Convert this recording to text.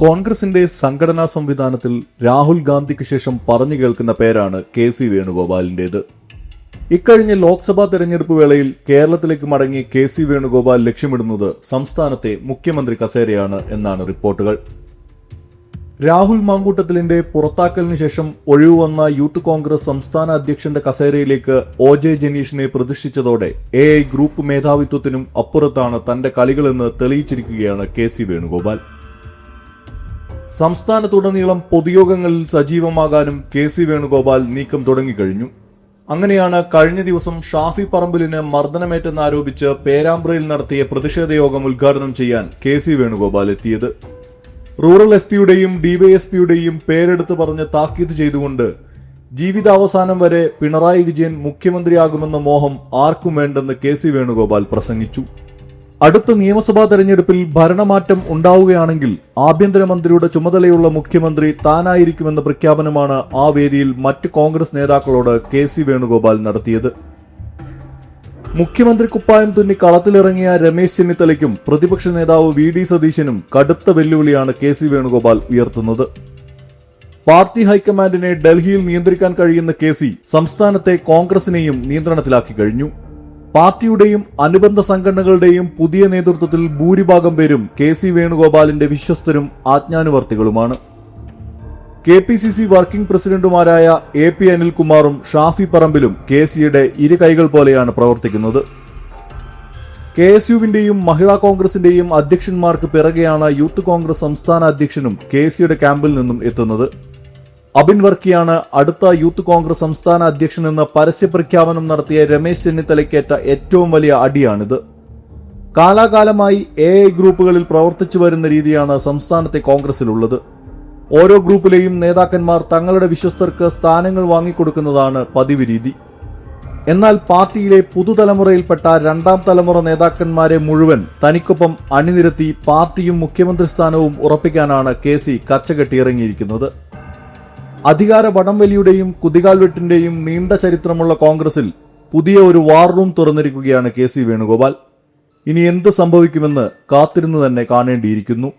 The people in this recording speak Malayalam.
കോൺഗ്രസിന്റെ സംഘടനാ സംവിധാനത്തിൽ രാഹുൽ ഗാന്ധിക്ക് ശേഷം പറഞ്ഞു കേൾക്കുന്ന പേരാണ് കെ സി വേണുഗോപാലിന്റേത്. ഇക്കഴിഞ്ഞ ലോക്സഭാ തെരഞ്ഞെടുപ്പ് വേളയിൽ കേരളത്തിലേക്ക് മടങ്ങി കെ സി വേണുഗോപാൽ ലക്ഷ്യമിടുന്നത് സംസ്ഥാനത്തെ മുഖ്യമന്ത്രി കസേരയാണ് എന്നാണ് റിപ്പോർട്ടുകൾ. രാഹുൽ മാങ്കൂട്ടത്തിലിന്റെ പുറത്താക്കലിന് ശേഷം ഒഴിവു വന്ന യൂത്ത് കോൺഗ്രസ് സംസ്ഥാന അധ്യക്ഷന്റെ കസേരയിലേക്ക് ഒ ജെ ജനീഷിനെ പ്രതിഷ്ഠിച്ചതോടെ എ ഐ ഗ്രൂപ്പ് മേധാവിത്വത്തിനും അപ്പുറത്താണ് തന്റെ കളികളെന്ന് തെളിയിച്ചിരിക്കുകയാണ് കെ സി വേണുഗോപാൽ. സംസ്ഥാനത്തുടനീളം പൊതുയോഗങ്ങളിൽ സജീവമാകാനും കെ സി വേണുഗോപാൽ നീക്കം തുടങ്ങിക്കഴിഞ്ഞു. അങ്ങനെയാണ് കഴിഞ്ഞ ദിവസം ഷാഫി പറമ്പിലിന് മർദ്ദനമേറ്റെന്നാരോപിച്ച് പേരാമ്പ്രയിൽ നടത്തിയ പ്രതിഷേധ യോഗം ഉദ്ഘാടനം ചെയ്യാൻ കെ സി വേണുഗോപാൽ എത്തിയത്. റൂറൽ എസ് പിയുടെയും ഡിവൈഎസ്പിയുടെയും പേരെടുത്ത് പറഞ്ഞ് താക്കീത് ചെയ്തുകൊണ്ട് ജീവിതാവസാനം വരെ പിണറായി വിജയൻ മുഖ്യമന്ത്രിയാകുമെന്ന മോഹം ആർക്കും വേണ്ടെന്ന് കെ സി വേണുഗോപാൽ പ്രസംഗിച്ചു. അടുത്ത നിയമസഭാ തെരഞ്ഞെടുപ്പിൽ ഭരണമാറ്റം ഉണ്ടാവുകയാണെങ്കിൽ ആഭ്യന്തരമന്ത്രിയുടെ ചുമതലയുള്ള മുഖ്യമന്ത്രി താനായിരിക്കുമെന്ന പ്രഖ്യാപനമാണ് ആ വേദിയിൽ മറ്റ് കോൺഗ്രസ് നേതാക്കളോട് കെ സി വേണുഗോപാൽ നടത്തിയത്. മുഖ്യമന്ത്രി കുപ്പായം തുന്നി കളത്തിലിറങ്ങിയ രമേശ് ചെന്നിത്തലയ്ക്കും പ്രതിപക്ഷ നേതാവ് വി ഡി സതീശനും കടുത്ത വെല്ലുവിളിയാണ് കെ സി വേണുഗോപാൽ ഉയർത്തുന്നത്. പാർട്ടി ഹൈക്കമാൻഡിനെ ഡൽഹിയിൽ നിയന്ത്രിക്കാൻ കഴിയുന്ന കെ സി സംസ്ഥാനത്തെ കോൺഗ്രസിനെയും നിയന്ത്രണത്തിലാക്കി കഴിഞ്ഞു. പാർട്ടിയുടെയും അനുബന്ധ സംഘടനകളുടെയും പുതിയ നേതൃത്വത്തിൽ ഭൂരിഭാഗം പേരും കെ സി വേണുഗോപാലിന്റെ വിശ്വസ്തരും ആജ്ഞാനുവർത്തികളുമാണ്. K P C C working പ്രസിഡന്റുമാരായ എ പി അനിൽകുമാറും ഷാഫി പറമ്പിലും കെ സിയുടെ ഇരു കൈകൾ പോലെയാണ് പ്രവർത്തിക്കുന്നത്. കെ എസ് യുവിന്റെയും മഹിളാ കോൺഗ്രസിന്റെയും അധ്യക്ഷന്മാർക്ക് പിറകെയാണ് യൂത്ത് കോൺഗ്രസ് സംസ്ഥാന അധ്യക്ഷനും കെ സിയുടെ ക്യാമ്പിൽ നിന്നും എത്തുന്നത്. അബിൻ വർക്കിയാണ് അടുത്ത യൂത്ത് കോൺഗ്രസ് സംസ്ഥാന അധ്യക്ഷനെന്ന് പരസ്യ പ്രഖ്യാപനം നടത്തിയ രമേശ് ചെന്നിത്തലയ്ക്കേറ്റ ഏറ്റവും വലിയ അടിയാണിത്. കാലാകാലമായി എ ഐ ഗ്രൂപ്പുകളിൽ പ്രവർത്തിച്ചു വരുന്ന രീതിയാണ് സംസ്ഥാനത്തെ കോൺഗ്രസിലുള്ളത്. ഓരോ ഗ്രൂപ്പിലെയും നേതാക്കന്മാർ തങ്ങളുടെ വിശ്വസ്തർക്ക് സ്ഥാനങ്ങൾ വാങ്ങിക്കൊടുക്കുന്നതാണ് പതിവ് രീതി. എന്നാൽ പാർട്ടിയിലെ പുതുതലമുറയിൽപ്പെട്ട രണ്ടാം തലമുറ നേതാക്കന്മാരെ മുഴുവൻ തനിക്കൊപ്പം അണിനിരത്തി പാർട്ടിയും മുഖ്യമന്ത്രി സ്ഥാനവും ഉറപ്പിക്കാനാണ് കെ സി കച്ചകെട്ടിയിറങ്ങിയിരിക്കുന്നത് അധികാര വടംവലിയുടെയും കുതികാൽവെട്ടിന്റെയും നീണ്ട ചരിത്രമുള്ള കോൺഗ്രസിൽ പുതിയ ഒരു വാർ റൂം തുറന്നിരിക്കുകയാണ് കെ സി വേണുഗോപാൽ. ഇനി എന്ത് സംഭവിക്കുമെന്ന് കാത്തിരുന്ന് തന്നെ കാണേണ്ടിയിരിക്കുന്നു.